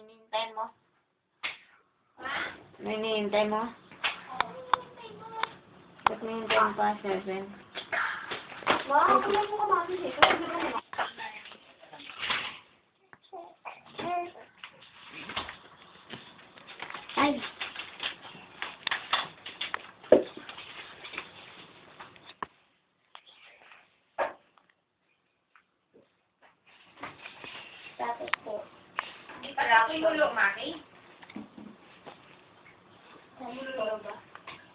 hinihintay mo? Ano hinihintay mo? Ba't hinihintay mo pa, seven? Wow, kailan mo kamatis eh. Kasi hindi ko naman. Ay! Tapos po. Wala akong mulo, Maki.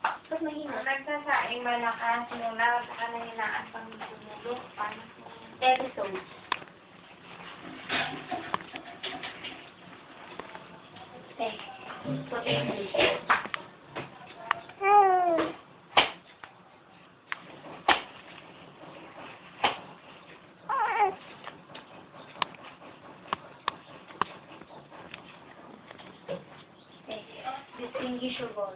Ba't mahina? Nagsasaing malakas, muna, baka nahinaan pang mulo. Paano? Episode. Okay. Potato. Distinguishable.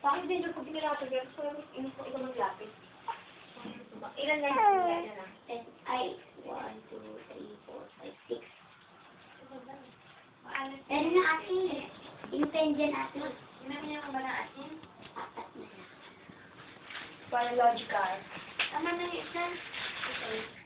Bakit din yung pag pinilapit yan? So, inis mo ikaw maglapit. Ilan na yun? Ilan na lang? Ten. Ay, one, two, three, four, five, six. Maalas. Pero na atin eh. Yung pen dyan atin. Ginamihan ko ba ng asin? Apat na lang. Biological. Tama na yung isa. Okay.